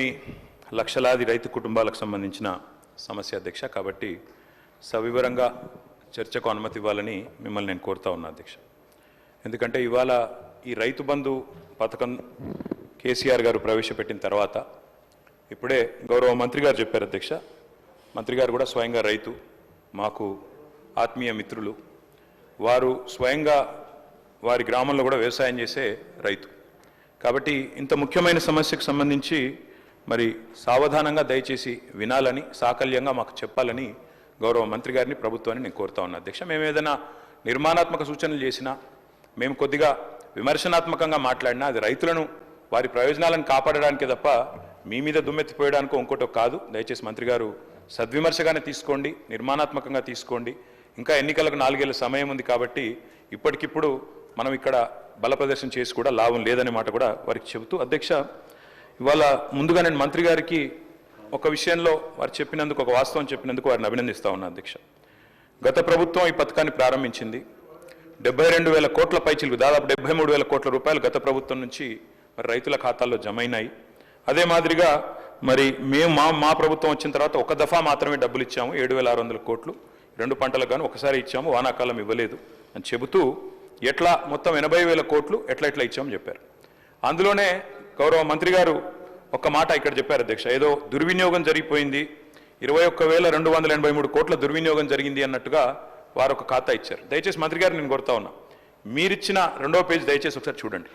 ని లక్షలాది రైతు కుటుంబాలకు సంబంధించిన సమస్య అధ్యక్ష. కాబట్టి సవివరంగా చర్చకు అనుమతి ఇవ్వాలని మిమ్మల్ని నేను కోరుతా ఉన్నా అధ్యక్ష. ఎందుకంటే ఇవాళ ఈ రైతు బంధు పథకం కేసీఆర్ గారు ప్రవేశపెట్టిన తర్వాత ఇప్పుడే గౌరవ మంత్రి గారు చెప్పారు అధ్యక్ష. మంత్రి గారు కూడా స్వయంగా రైతు మాకు ఆత్మీయ మిత్రులు. వారు స్వయంగా వారి గ్రామంలో కూడా వ్యవసాయం చేసే రైతు. కాబట్టి ఇంత ముఖ్యమైన సమస్యకు సంబంధించి మరి సావధానంగా దయచేసి వినాలని సాకల్యంగా మాకు చెప్పాలని గౌరవ మంత్రి గారిని ప్రభుత్వాన్ని నేను కోరుతా ఉన్నా. అధ్యక్ష మేము ఏదైనా నిర్మాణాత్మక సూచనలు చేసినా మేము కొద్దిగా విమర్శనాత్మకంగా మాట్లాడినా అది రైతులను వారి ప్రయోజనాలను కాపాడడానికే తప్ప మీ మీద దుమ్మెత్తిపోయడానికో ఇంకోటో కాదు. దయచేసి మంత్రి గారు సద్విమర్శగానే తీసుకోండి నిర్మాణాత్మకంగా తీసుకోండి. ఇంకా ఎన్నికలకు నాలుగేళ్ళ సమయం ఉంది కాబట్టి ఇప్పటికిప్పుడు మనం ఇక్కడ బల ప్రదర్శన చేసి కూడా లాభం లేదనే మాట కూడా వారికి చెబుతూ అధ్యక్ష ఇవాళ ముందుగా నేను మంత్రి గారికి ఒక విషయంలో వారు చెప్పినందుకు ఒక వాస్తవం చెప్పినందుకు వారిని అభినందిస్తా ఉన్నా అధ్యక్ష. గత ప్రభుత్వం ఈ పథకాన్ని ప్రారంభించింది. డెబ్బై రెండు వేల కోట్ల పైచిలు దాదాపు డెబ్బై మూడు వేల కోట్ల రూపాయలు గత ప్రభుత్వం నుంచి మరి రైతుల ఖాతాల్లో జమైనాయి. అదే మాదిరిగా మరి మేము మా మా ప్రభుత్వం వచ్చిన తర్వాత ఒక దఫా మాత్రమే డబ్బులు ఇచ్చాము ఏడు వేల ఆరు వందల కోట్లు. రెండు పంటలకు కానీ ఒకసారి ఇచ్చాము వానాకాలం ఇవ్వలేదు అని చెబుతూ ఎట్లా మొత్తం ఎనభై వేల కోట్లు ఎట్లా ఎట్లా ఇచ్చామని చెప్పారు. అందులోనే గౌరవ మంత్రి గారు ఒక మాట ఇక్కడ చెప్పారు అధ్యక్ష. ఏదో దుర్వినియోగం జరిగిపోయింది. ఇరవై ఒక్క వేల రెండు వందల ఎనభై మూడు కోట్ల దుర్వినియోగం జరిగింది అన్నట్టుగా వారు ఒక ఖాతా ఇచ్చారు. దయచేసి మంత్రి గారు నేను కోరుతా ఉన్నా. మీరిచ్చిన రెండో పేజ్ దయచేసి ఒకసారి చూడండి.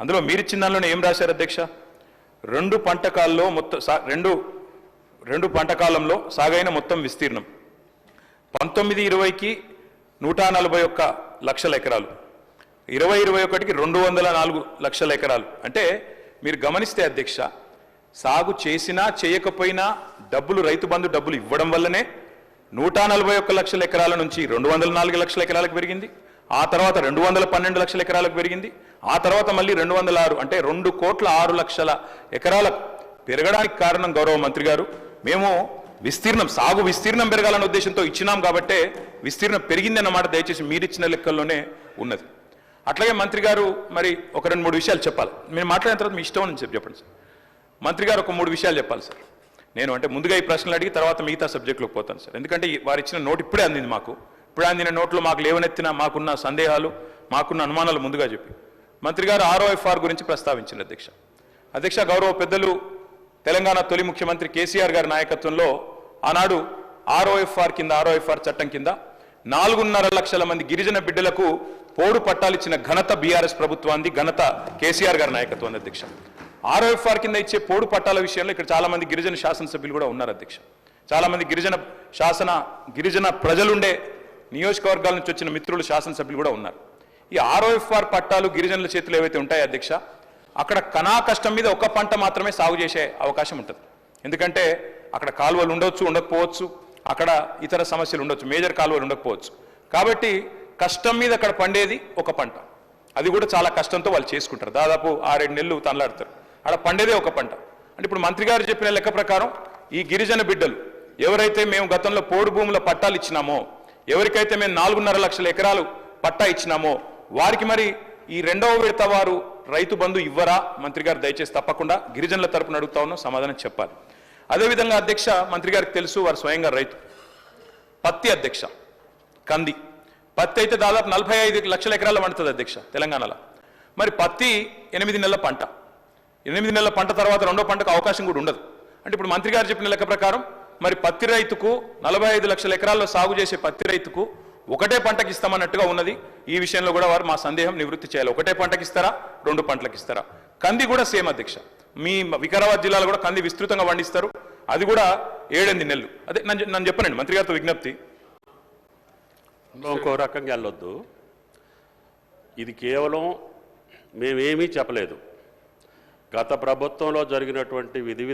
అందులో మీరిచ్చిన దానిలోనే ఏం రాశారు అధ్యక్ష? రెండు పంటకాల్లో మొత్తం సా- రెండు రెండు పంటకాలంలో సాగైన మొత్తం విస్తీర్ణం. పంతొమ్మిది ఇరవైకి నూట నలభై ఒక్క లక్షల ఎకరాలు. ఇరవై ఇరవై ఒకటికి రెండు వందల నాలుగు లక్షల ఎకరాలు. అంటే మీరు గమనిస్తే అధ్యక్ష సాగు చేసినా చేయకపోయినా డబ్బులు రైతు బంధు డబ్బులు ఇవ్వడం వల్లనే నూట నలభై ఒక్క లక్షల ఎకరాల నుంచి రెండు వందల నాలుగు లక్షల ఎకరాలకు పెరిగింది. ఆ తర్వాత రెండు వందల పన్నెండు లక్షల ఎకరాలకు పెరిగింది. ఆ తర్వాత మళ్ళీ రెండు వందల ఆరు అంటే రెండు కోట్ల ఆరు లక్షల ఎకరాలకు పెరగడానికి కారణం గౌరవ మంత్రి గారు. మేము విస్తీర్ణం సాగు విస్తీర్ణం పెరగాలన్న ఉద్దేశంతో ఇచ్చినాం కాబట్టే విస్తీర్ణం పెరిగిందన్నమాట దయచేసి మీరిచ్చిన లెక్కల్లోనే ఉన్నది. అట్లాగే మంత్రి గారు మరి ఒక రెండు మూడు విషయాలు చెప్పాలి. మీరు మాట్లాడిన తర్వాత మీ ఇష్టం అని చెప్పి చెప్పండి సార్. మంత్రి గారు ఒక మూడు విషయాలు చెప్పాలి సార్. నేను అంటే ముందుగా ఈ ప్రశ్నలు అడిగి తర్వాత మిగతా సబ్జెక్టులోకి పోతాను సార్. ఎందుకంటే వారు ఇచ్చిన నోట్ ఇప్పుడే అందింది మాకు. ఇప్పుడే అందిన నోట్లో మాకు లేవనెత్తిన మాకున్న సందేహాలు మాకున్న అనుమానాలు ముందుగా చెప్పి. మంత్రి గారు ఆర్ఓఎఫ్ఆర్ గురించి ప్రస్తావించింది అధ్యక్ష. అధ్యక్ష గౌరవ పెద్దలు తెలంగాణ తొలి ముఖ్యమంత్రి కేసీఆర్ గారి నాయకత్వంలో ఆనాడు ఆర్ఓఎఫ్ఆర్ కింద ఆర్ఓఎఫ్ఆర్ చట్టం కింద నాలుగున్నర లక్షల మంది గిరిజన బిడ్డలకు పోడు పట్టాలిచ్చిన ఘనత బీఆర్ఎస్ ప్రభుత్వాన్ని ఘనత కేసీఆర్ గారి నాయకత్వం అధ్యక్ష. ఆర్ఓఎఫ్ఆర్ కింద ఇచ్చే పోడు పట్టాల విషయంలో ఇక్కడ చాలామంది గిరిజన శాసనసభ్యులు కూడా ఉన్నారు అధ్యక్ష. చాలామంది గిరిజన శాసన గిరిజన ప్రజలుండే నియోజకవర్గాల నుంచి వచ్చిన మిత్రులు శాసనసభ్యులు కూడా ఉన్నారు. ఈ ఆర్ఓఎఫ్ఆర్ పట్టాలు గిరిజనుల చేతులు ఏవైతే ఉంటాయో అధ్యక్ష అక్కడ కణా కష్టం మీద ఒక పంట మాత్రమే సాగు చేసే అవకాశం ఉంటుంది. ఎందుకంటే అక్కడ కాలువలు ఉండొచ్చు ఉండకపోవచ్చు అక్కడ ఇతర సమస్యలు ఉండొచ్చు మేజర్ కాలువలు ఉండకపోవచ్చు. కాబట్టి కష్టం మీద అక్కడ పండేది ఒక పంట. అది కూడా చాలా కష్టంతో వాళ్ళు చేసుకుంటారు. దాదాపు ఆరేడు నెలలు తనలాడతారు. అక్కడ పండేదే ఒక పంట. అంటే ఇప్పుడు మంత్రి గారు చెప్పిన లెక్క ప్రకారం ఈ గిరిజన బిడ్డలు ఎవరైతే మేము గతంలో పోడు భూముల పట్టాలు ఇచ్చినామో ఎవరికైతే మేము నాలుగున్నర లక్షల ఎకరాలు పట్టా ఇచ్చినామో వారికి మరి ఈ రెండవ విడత వారు రైతు బంధు ఇవ్వరా? మంత్రి గారు దయచేసి తప్పకుండా గిరిజనుల తరపున అడుగుతా ఉన్నాం సమాధానం చెప్పాలి. అదేవిధంగా అధ్యక్ష మంత్రి గారికి తెలుసు వారు స్వయంగా రైతు. పత్తి అధ్యక్ష కంది. పత్తి అయితే దాదాపు నలభై ఐదు లక్షల ఎకరాలు పండుతుంది అధ్యక్ష తెలంగాణలో. మరి పత్తి ఎనిమిది నెలల పంట. ఎనిమిది నెలల పంట తర్వాత రెండో పంటకు అవకాశం కూడా ఉండదు. అంటే ఇప్పుడు మంత్రి గారు చెప్పిన లెక్క ప్రకారం మరి పత్తి రైతుకు నలభై ఐదు లక్షల ఎకరాల్లో సాగు చేసే పత్తి రైతుకు ఒకటే పంటకి ఇస్తామన్నట్టుగా ఉన్నది. ఈ విషయంలో కూడా వారు మా సందేహం నివృత్తి చేయాలి. ఒకటే పంటకి ఇస్తారా? రెండు పంటలకు ఇస్తారా? కంది కూడా సేమ్ అధ్యక్ష. మీ వికారాబాద్ జిల్లాలో కూడా కంది విస్తృతంగా పండిస్తారు. అది కూడా ఏడెనిమిది నెలలు. అదే నన్ను నన్ను చెప్పనండి మంత్రి గారితో విజ్ఞప్తి. ఇంకో రకంగా వెళ్ళొద్దు. ఇది కేవలం మేమేమీ చెప్పలేదు. గత ప్రభుత్వంలో జరిగినటువంటి విధి